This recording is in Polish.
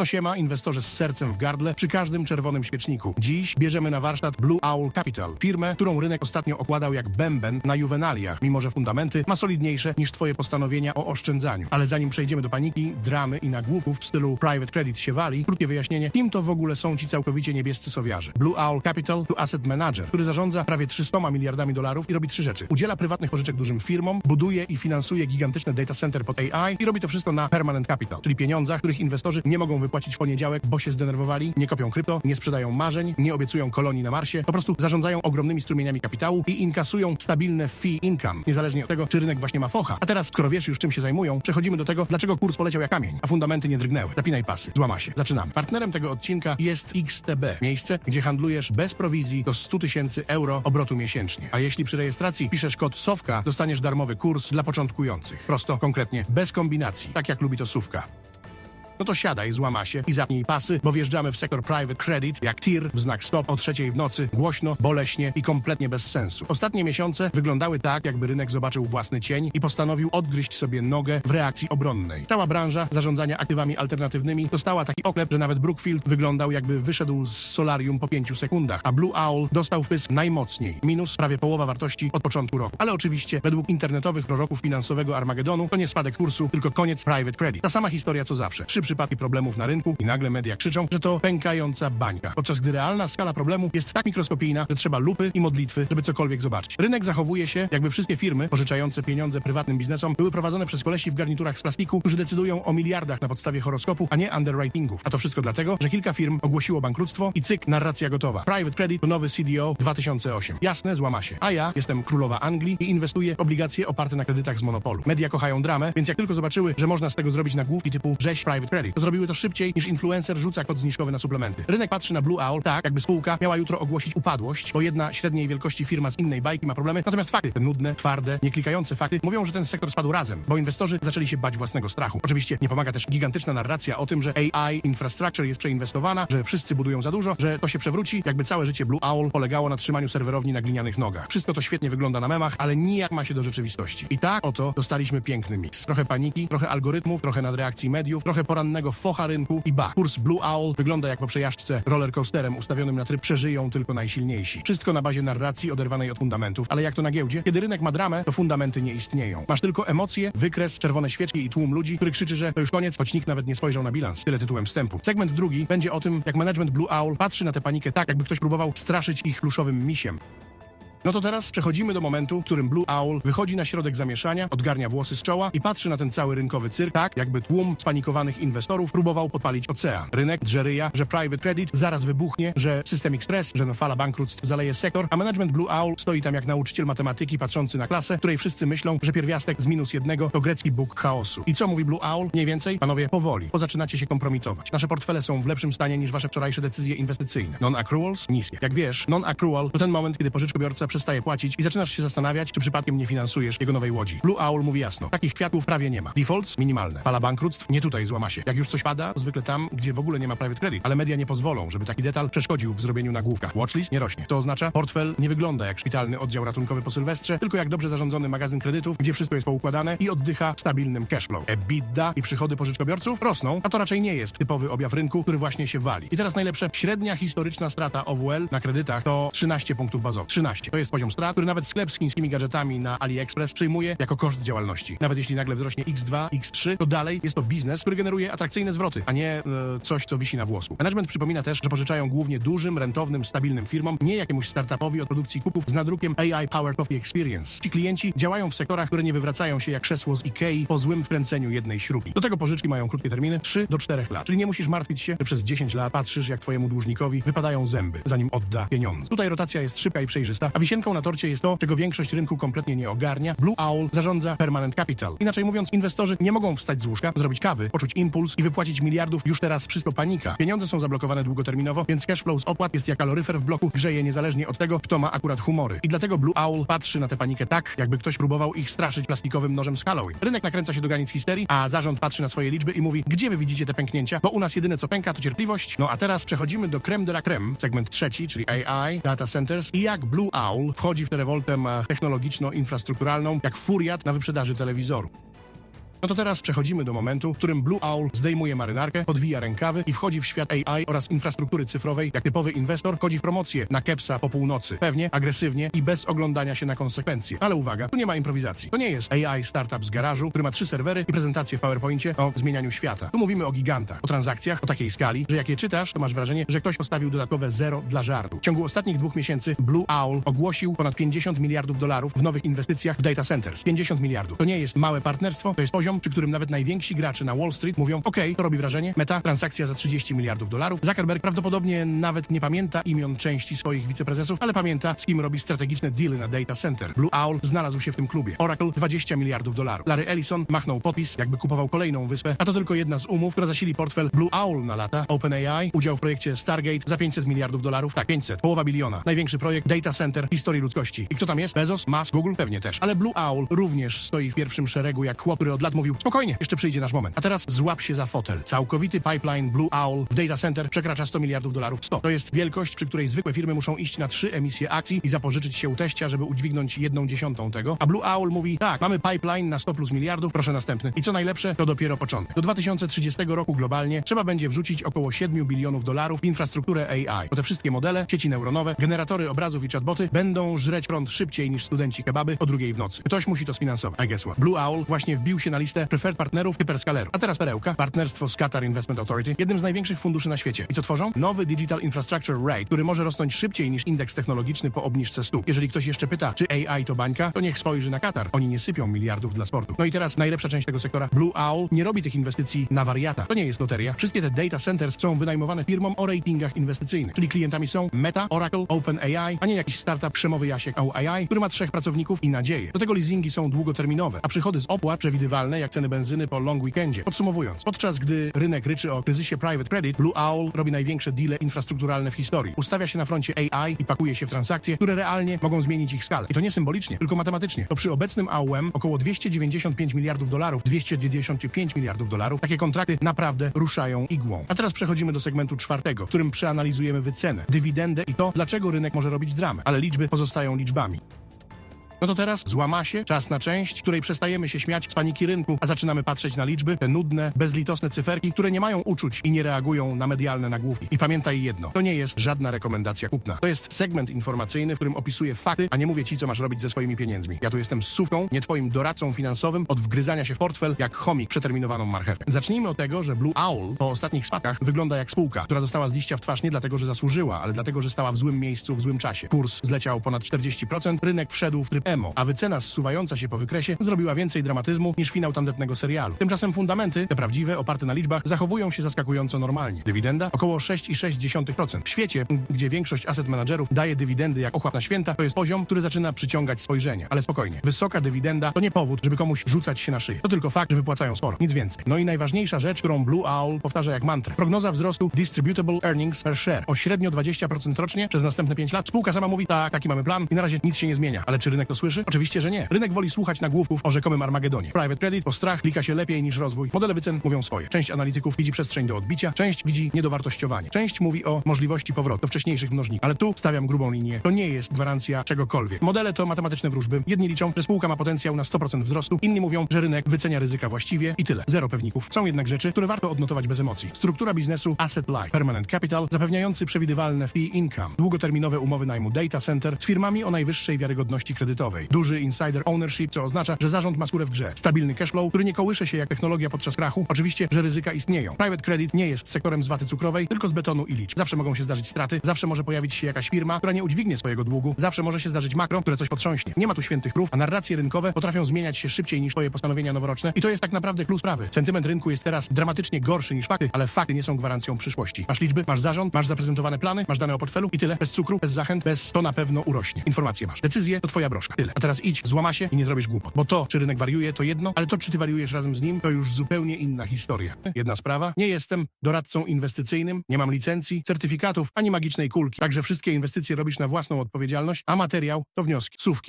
No siema, inwestorze z sercem w gardle przy każdym czerwonym świeczniku. Dziś bierzemy na warsztat Blue Owl Capital, firmę, którą rynek ostatnio okładał jak bęben na juwenaliach, mimo że fundamenty ma solidniejsze niż twoje postanowienia o oszczędzaniu. Ale zanim przejdziemy do paniki, dramy i nagłówków w stylu private credit się wali, krótkie wyjaśnienie, kim to w ogóle są ci całkowicie niebiescy sowiarze. Blue Owl Capital to asset manager, który zarządza prawie 300 miliardami dolarów i robi trzy rzeczy. Udziela prywatnych pożyczek dużym firmom, buduje i finansuje gigantyczne data center pod AI i robi to wszystko na permanent capital, czyli pieniądzach, których inwestorzy nie mogą wypłacić w poniedziałek, bo się zdenerwowali, nie kopią krypto, nie sprzedają marzeń, nie obiecują kolonii na Marsie, po prostu zarządzają ogromnymi strumieniami kapitału i inkasują stabilne fee income, niezależnie od tego, czy rynek właśnie ma focha. A teraz, skoro wiesz już czym się zajmują, przechodzimy do tego, dlaczego kurs poleciał jak kamień, a fundamenty nie drgnęły. Zapinaj pasy, złama się. Zaczynamy. Partnerem tego odcinka jest XTB, miejsce, gdzie handlujesz bez prowizji do 100 tysięcy euro obrotu miesięcznie. A jeśli przy rejestracji piszesz kod SOWKA, dostaniesz darmowy kurs dla początkujących. Prosto, konkretnie, bez kombinacji, tak jak lubi to Sówka. No to siadaj, złama się i zapnij pasy, bo wjeżdżamy w sektor private credit, jak tir w znak stop o trzeciej w nocy, głośno, boleśnie i kompletnie bez sensu. Ostatnie miesiące wyglądały tak, jakby rynek zobaczył własny cień i postanowił odgryźć sobie nogę w reakcji obronnej. Cała branża zarządzania aktywami alternatywnymi dostała taki oklep, że nawet Brookfield wyglądał jakby wyszedł z solarium po pięciu sekundach, a Blue Owl dostał wpysk najmocniej, minus prawie połowa wartości od początku roku. Ale oczywiście, według internetowych proroków finansowego Armagedonu, to nie spadek kursu, tylko koniec private credit. Ta sama historia co zawsze. Trzy przypadki problemów na rynku i nagle media krzyczą, że to pękająca bańka. Podczas gdy realna skala problemu jest tak mikroskopijna, że trzeba lupy i modlitwy, żeby cokolwiek zobaczyć. Rynek zachowuje się, jakby wszystkie firmy pożyczające pieniądze prywatnym biznesom były prowadzone przez kolesi w garniturach z plastiku, którzy decydują o miliardach na podstawie horoskopu, a nie underwritingów. A to wszystko dlatego, że kilka firm ogłosiło bankructwo i cyk, narracja gotowa. Private Credit to nowy CDO 2008. Jasne, złama się. A ja jestem królowa Anglii i inwestuję w obligacje oparte na kredytach z monopolu. Media kochają dramę, więc jak tylko zobaczyły, że można z tego zrobić nagłówki typu rzeź Private Credit, to zrobiły to szybciej niż influencer rzuca kod zniżkowy na suplementy. Rynek patrzy na Blue Owl tak, jakby spółka miała jutro ogłosić upadłość, bo jedna średniej wielkości firma z innej bajki ma problemy. Natomiast fakty, te nudne, twarde, nieklikające fakty, mówią, że ten sektor spadł razem, bo inwestorzy zaczęli się bać własnego strachu. Oczywiście nie pomaga też gigantyczna narracja o tym, że AI infrastructure jest przeinwestowana, że wszyscy budują za dużo, że to się przewróci, jakby całe życie Blue Owl polegało na trzymaniu serwerowni na glinianych nogach. Wszystko to świetnie wygląda na memach, ale nijak ma się do rzeczywistości. I tak oto dostaliśmy piękny miks. Trochę paniki, trochę algorytmów, trochę nadreakcji mediów, trochę focha rynku i ba. Kurs Blue Owl wygląda jak po przejażdżce rollercoasterem ustawionym na tryb przeżyją tylko najsilniejsi. Wszystko na bazie narracji oderwanej od fundamentów, ale jak to na giełdzie, kiedy rynek ma dramę, to fundamenty nie istnieją. Masz tylko emocje, wykres, czerwone świeczki i tłum ludzi, który krzyczy, że to już koniec, choć nikt nawet nie spojrzał na bilans. Tyle tytułem wstępu. Segment drugi będzie o tym, jak management Blue Owl patrzy na tę panikę tak, jakby ktoś próbował straszyć ich pluszowym misiem. No to teraz przechodzimy do momentu, w którym Blue Owl wychodzi na środek zamieszania, odgarnia włosy z czoła i patrzy na ten cały rynkowy cyrk, tak jakby tłum spanikowanych inwestorów próbował podpalić ocean. Rynek drze ryja, że private credit zaraz wybuchnie, że systemic stress, że fala bankructw zaleje sektor, a management Blue Owl stoi tam jak nauczyciel matematyki patrzący na klasę, której wszyscy myślą, że pierwiastek z minus jednego to grecki bóg chaosu. I co mówi Blue Owl? Mniej więcej, panowie, powoli, bo zaczynacie się kompromitować. Nasze portfele są w lepszym stanie niż wasze wczorajsze decyzje inwestycyjne. Non-accruals? Niskie. Jak wiesz, non-accrual to ten moment, kiedy pożyczkobiorca przestaje płacić i zaczynasz się zastanawiać, czy przypadkiem nie finansujesz jego nowej łodzi. Blue Owl mówi jasno. Takich kwiatów prawie nie ma. Defaults minimalne. Fala bankructw nie tutaj złama się. Jak już coś pada, zwykle tam, gdzie w ogóle nie ma private credit. Ale media nie pozwolą, żeby taki detal przeszkodził w zrobieniu nagłówka. Watchlist nie rośnie. To oznacza, portfel nie wygląda jak szpitalny oddział ratunkowy po Sylwestrze, tylko jak dobrze zarządzony magazyn kredytów, gdzie wszystko jest poukładane i oddycha stabilnym cashflow. EBITDA i przychody pożyczkobiorców rosną, a to raczej nie jest typowy objaw rynku, który właśnie się wali. I teraz najlepsze, średnia historyczna strata OWL na kredytach to 13 punktów bazowych. 13. To jest poziom strat, który nawet sklep z chińskimi gadżetami na AliExpress przyjmuje jako koszt działalności. Nawet jeśli nagle wzrośnie X2, X3, to dalej jest to biznes, który generuje atrakcyjne zwroty, a nie e, coś, co wisi na włosku. Management przypomina też, że pożyczają głównie dużym, rentownym, stabilnym firmom, nie jakiemuś startupowi od produkcji kupów z nadrukiem AI Powered Coffee Experience. Ci klienci działają w sektorach, które nie wywracają się jak krzesło z Ikei po złym wkręceniu jednej śrubi. Do tego pożyczki mają krótkie terminy 3 do 4 lat. Czyli nie musisz martwić się, że przez 10 lat patrzysz, jak twojemu dłużnikowi wypadają zęby, zanim odda pieniądze. Tutaj rotacja jest szybka i przejrzysta, a wisienką na torcie jest to, czego większość rynku kompletnie nie ogarnia. Blue Owl zarządza Permanent Capital. Inaczej mówiąc, inwestorzy nie mogą wstać z łóżka, zrobić kawy, poczuć impuls i wypłacić miliardów już teraz wszystko panika. Pieniądze są zablokowane długoterminowo, więc cashflow z opłat jest jak kaloryfer w bloku, grzeje niezależnie od tego, kto ma akurat humory. I dlatego Blue Owl patrzy na tę panikę tak, jakby ktoś próbował ich straszyć plastikowym nożem z Halloween. Rynek nakręca się do granic histerii, a zarząd patrzy na swoje liczby i mówi, gdzie wy widzicie te pęknięcia? Bo u nas jedyne co pęka to cierpliwość. No a teraz przechodzimy do creme de la creme, segment trzeci, czyli AI, data centers i jak Blue Owl wchodzi w tę rewoltę technologiczno-infrastrukturalną jak furiat na wyprzedaży telewizoru. No to teraz przechodzimy do momentu, w którym Blue Owl zdejmuje marynarkę, podwija rękawy i wchodzi w świat AI oraz infrastruktury cyfrowej jak typowy inwestor, wchodzi w promocję na Kepsa po północy. Pewnie, agresywnie i bez oglądania się na konsekwencje. Ale uwaga, tu nie ma improwizacji. To nie jest AI startup z garażu, który ma trzy serwery i prezentację w PowerPoincie o zmienianiu świata. Tu mówimy o gigantach, o transakcjach o takiej skali, że jak je czytasz, to masz wrażenie, że ktoś postawił dodatkowe zero dla żartu. W ciągu ostatnich dwóch miesięcy Blue Owl ogłosił ponad 50 miliardów dolarów w nowych inwestycjach w data centers. 50 miliardów. To nie jest małe partnerstwo, to jest poziom, przy którym nawet najwięksi gracze na Wall Street mówią, okej, to robi wrażenie, meta, transakcja za 30 miliardów dolarów. Zuckerberg prawdopodobnie nawet nie pamięta imion części swoich wiceprezesów, ale pamięta, z kim robi strategiczne dealy na data center. Blue Owl znalazł się w tym klubie. Oracle 20 miliardów dolarów. Larry Ellison machnął podpis, jakby kupował kolejną wyspę, a to tylko jedna z umów, która zasili portfel Blue Owl na lata. OpenAI, udział w projekcie Stargate za 500 miliardów dolarów. Tak, 500, połowa biliona. Największy projekt data center w historii ludzkości. I kto tam jest? Bezos? Musk? Google? Pewnie też. Ale Blue Owl również stoi w pierwszym szeregu jak chłop, który od lat mówił, spokojnie, jeszcze przyjdzie nasz moment. A teraz złap się za fotel. Całkowity pipeline Blue Owl w data center przekracza 100 miliardów dolarów. 100. To jest wielkość, przy której zwykłe firmy muszą iść na trzy emisje akcji i zapożyczyć się u teścia, żeby udźwignąć jedną dziesiątą tego. A Blue Owl mówi, tak, mamy pipeline na 100 plus miliardów, proszę następny. I co najlepsze, to dopiero początek. Do 2030 roku globalnie trzeba będzie wrzucić około 7 bilionów dolarów w infrastrukturę AI. Bo te wszystkie modele, sieci neuronowe, generatory obrazów i chatboty będą żreć prąd szybciej niż studenci kebaby o drugiej w nocy. Ktoś musi to sfinansować. I guess what? Blue Owl właśnie wbił się na listę preferred partnerów hyperscalerów. A teraz perełka, partnerstwo z Qatar Investment Authority, jednym z największych funduszy na świecie. I co tworzą? Nowy Digital Infrastructure Rate, który może rosnąć szybciej niż indeks technologiczny po obniżce stóp. Jeżeli ktoś jeszcze pyta, czy AI to bańka, to niech spojrzy na Qatar. Oni nie sypią miliardów dla sportu. No i teraz najlepsza część tego sektora. Blue Owl nie robi tych inwestycji na wariata. To nie jest loteria. Wszystkie te data centers są wynajmowane firmom o ratingach inwestycyjnych. Czyli klientami są Meta, Oracle, OpenAI, a nie jakiś startup przemowy Jasiek OAI, który ma trzech pracowników i nadzieję. Do tego leasingi są długoterminowe, a przychody z opłat przewidywalne jak ceny benzyny po long weekendzie. Podsumowując, podczas gdy rynek ryczy o kryzysie private credit, Blue Owl robi największe deale infrastrukturalne w historii. Ustawia się na froncie AI i pakuje się w transakcje, które realnie mogą zmienić ich skalę. I to nie symbolicznie, tylko matematycznie. To przy obecnym AUM około 295 miliardów dolarów, 295 miliardów dolarów, takie kontrakty naprawdę ruszają igłą. A teraz przechodzimy do segmentu czwartego, w którym przeanalizujemy wycenę, dywidendę i to, dlaczego rynek może robić dramę. Ale liczby pozostają liczbami. No to teraz złama się, czas na część, której przestajemy się śmiać z paniki rynku, a zaczynamy patrzeć na liczby, te nudne, bezlitosne cyferki, które nie mają uczuć i nie reagują na medialne nagłówki. I pamiętaj jedno, to nie jest żadna rekomendacja kupna. To jest segment informacyjny, w którym opisuję fakty, a nie mówię ci, co masz robić ze swoimi pieniędzmi. Ja tu jestem sówką, nie twoim doradcą finansowym od wgryzania się w portfel jak chomik przeterminowaną marchewkę. Zacznijmy od tego, że Blue Owl po ostatnich spadkach wygląda jak spółka, która dostała z liścia w twarz nie dlatego, że zasłużyła, ale dlatego, że stała w złym miejscu w złym czasie. Kurs zleciał ponad 40%, rynek wszedł w tryb emo, a wycena zsuwająca się po wykresie zrobiła więcej dramatyzmu niż finał tandetnego serialu. Tymczasem fundamenty, te prawdziwe, oparte na liczbach, zachowują się zaskakująco normalnie. Dywidenda około 6,6%. W świecie, gdzie większość asset managerów daje dywidendy jak ochłap na święta, to jest poziom, który zaczyna przyciągać spojrzenie. Ale spokojnie, wysoka dywidenda to nie powód, żeby komuś rzucać się na szyję. To tylko fakt, że wypłacają sporo. Nic więcej. No i najważniejsza rzecz, którą Blue Owl powtarza jak mantrę. Prognoza wzrostu distributable earnings per share o średnio 20% rocznie przez następne 5 lat. Spółka sama mówi, tak, taki mamy plan i na razie nic się nie zmienia. Ale czy rynek to słyszy? Oczywiście, że nie. Rynek woli słuchać nagłówków o rzekomym Armagedonie. Private credit, o strach klika się lepiej niż rozwój. Modele wycen mówią swoje. Część analityków widzi przestrzeń do odbicia, część widzi niedowartościowanie. Część mówi o możliwości powrotu do wcześniejszych mnożników. Ale tu stawiam grubą linię. To nie jest gwarancja czegokolwiek. Modele to matematyczne wróżby. Jedni liczą, że spółka ma potencjał na 100% wzrostu, inni mówią, że rynek wycenia ryzyka właściwie i tyle. Zero pewników. Są jednak rzeczy, które warto odnotować bez emocji. Struktura biznesu Asset Light, Permanent Capital, zapewniający przewidywalne fee income, długoterminowe umowy najmu data center z firmami o najwyższej wiarygodności kredytowej, duży insider ownership, co oznacza, że zarząd ma skórę w grze, stabilny cashflow, który nie kołysze się jak technologia podczas krachu. Oczywiście, że ryzyka istnieją. Private credit nie jest sektorem z waty cukrowej, tylko z betonu i liczb. Zawsze mogą się zdarzyć straty, zawsze może pojawić się jakaś firma, która nie udźwignie swojego długu, zawsze może się zdarzyć makro, które coś potrząśnie. Nie ma tu świętych krów, a narracje rynkowe potrafią zmieniać się szybciej niż twoje postanowienia noworoczne i to jest tak naprawdę klucz sprawy. Sentyment rynku jest teraz dramatycznie gorszy niż fakty, ale fakty nie są gwarancją przyszłości. Masz liczby, masz zarząd, masz zaprezentowane plany, masz dane o portfelu i tyle. Bez cukru, bez zachęt, bez to na pewno urośnie. Informacje masz. Decyzje to twoja broszka. Tyle. A teraz idź, złama się i nie zrobisz głupot. Bo to, czy rynek wariuje, to jedno, ale to, czy ty wariujesz razem z nim, to już zupełnie inna historia. Jedna sprawa. Nie jestem doradcą inwestycyjnym, nie mam licencji, certyfikatów, ani magicznej kulki. Także wszystkie inwestycje robisz na własną odpowiedzialność, a materiał to wnioski, sówki.